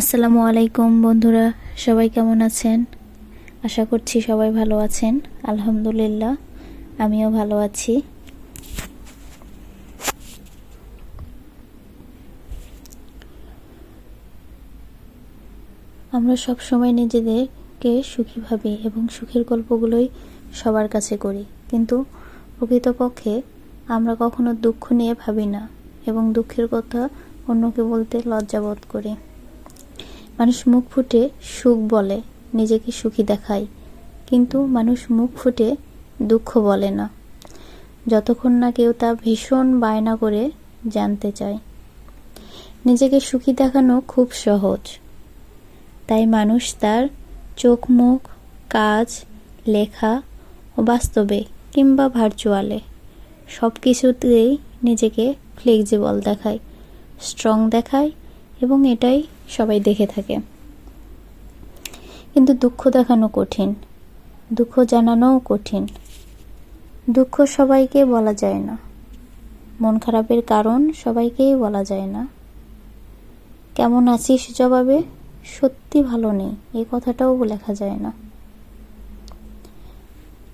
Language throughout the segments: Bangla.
আসসালামু আলাইকুম বন্ধুরা, সবাই কেমন আছেন? আশা করছি সবাই ভালো আছেন। আলহামদুলিল্লাহ, আমিও ভালো আছি। আমরা সব সময় নিজেদেরকে সুখী ভাবি এবং সুখের গল্পগুলোই সবার কাছে করি। কিন্তু প্রকৃতপক্ষে আমরা কখনো দুঃখ নিয়ে ভাবি না এবং দুঃখের কথা অন্যকে বলতে লজ্জাবোধ করি। মানুষ মুখ ফুটে সুখ বলে, নিজেকে সুখী দেখায়। কিন্তু মানুষ মুখ ফুটে দুঃখ বলে না। যতক্ষণ না কেউ তা ভীষণ বায়না করে জানতে চায়। নিজেকে সুখী দেখানো খুব সহজ। তাই মানুষ তার চোখ, মুখ, কাজ, লেখা ও বাস্তবে কিংবা ভার্চুয়ালে সব কিছুতেই নিজেকে ফ্লেক্সিবল দেখায় স্ট্রং দেখায় এবং এটাই সবাই দেখে থাকে। কিন্তু দুঃখ দেখানো কঠিন। দুঃখ জানানোও কঠিন। দুঃখ সবাইকে বলা যায় না। মন খারাপের কারণ সবাইকেই বলা যায় না। কেমন আছিস জবাবে? সত্যি ভালো নেই, এই কথাটাও লেখা যায় না।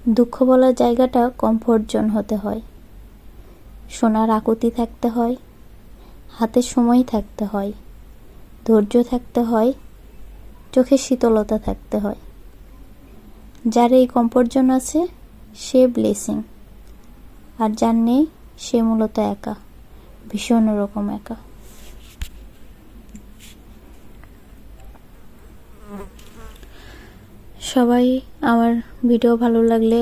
দুঃখ বলার জায়গাটা কমফোর্ট জোন হতে হয়। সোনার আকুতি থাকতে হয়। হাতে সময় থাকতে হয়। ধৈর্য থাকতে হয় চোখে শীতলতা থাকতে হয়। যার এই কমফোর্ট জোন আছে, সে ব্লেসিং আর যার নেই, সে মূলত একা, ভীষণ রকম একা। সবাই আমার ভিডিও ভালো লাগলে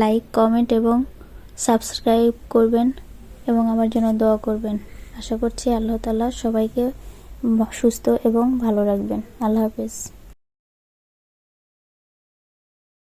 লাইক কমেন্ট এবং সাবস্ক্রাইব করবেন এবং আমার জন্য দোয়া করবেন। আশা করছি আল্লাহ তালা সবাইকে সুস্থ এবং ভালো রাখবেন। আল্লাহ হাফেজ।